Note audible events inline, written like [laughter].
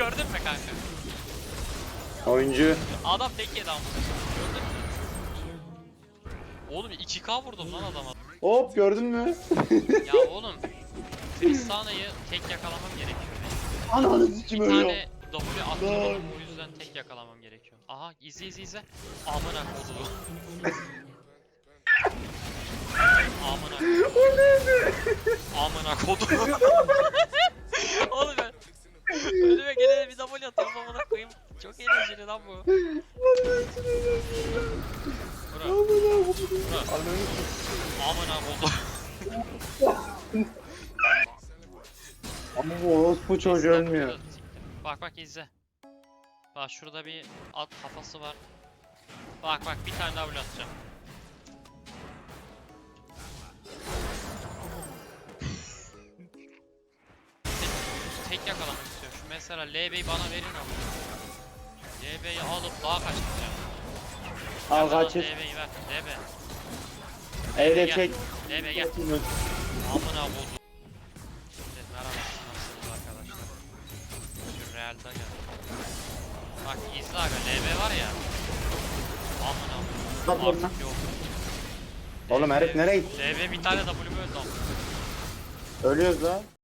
gördün mü kanka? Oyuncu. Adam tek yedi ama. Gördün mü? Oğlum 2k vurdum lan adama. Hop gördün mü? Ya oğlum. Tristana'yı tek yakalamam gerekiyor. Ananı Bir sikim ölüyor. tane W attırmadım o yüzden tek yakalamam gerekiyor. Aha izle izle izle. Amına kodu. [laughs] Amına Amına kodu. [laughs] W atıyorum amına koyayım. Çok eğlenceli lan bu. Bura. Bura. Amına kodu. Ama bu orospu çocuğu ölmüyor. Bak bak izle. Bak şurada bir at kafası var. Bak bak bir tane daha blok atacağım. Tek- yakalamak mesela LB'yi bana verin ama. LB'yi alıp daha kaçıracağım. Al kaçır. LB'yi ver. LB. Evde çek. LB gel. Amına koydum. Evet merhaba nasılsınız arkadaşlar? Şu gel. Bak izle aga LB var ya. Amına koydum. Artık yok. Oğlum herif nereye gitti? LB bir tane W öldü. Ölüyoruz lan.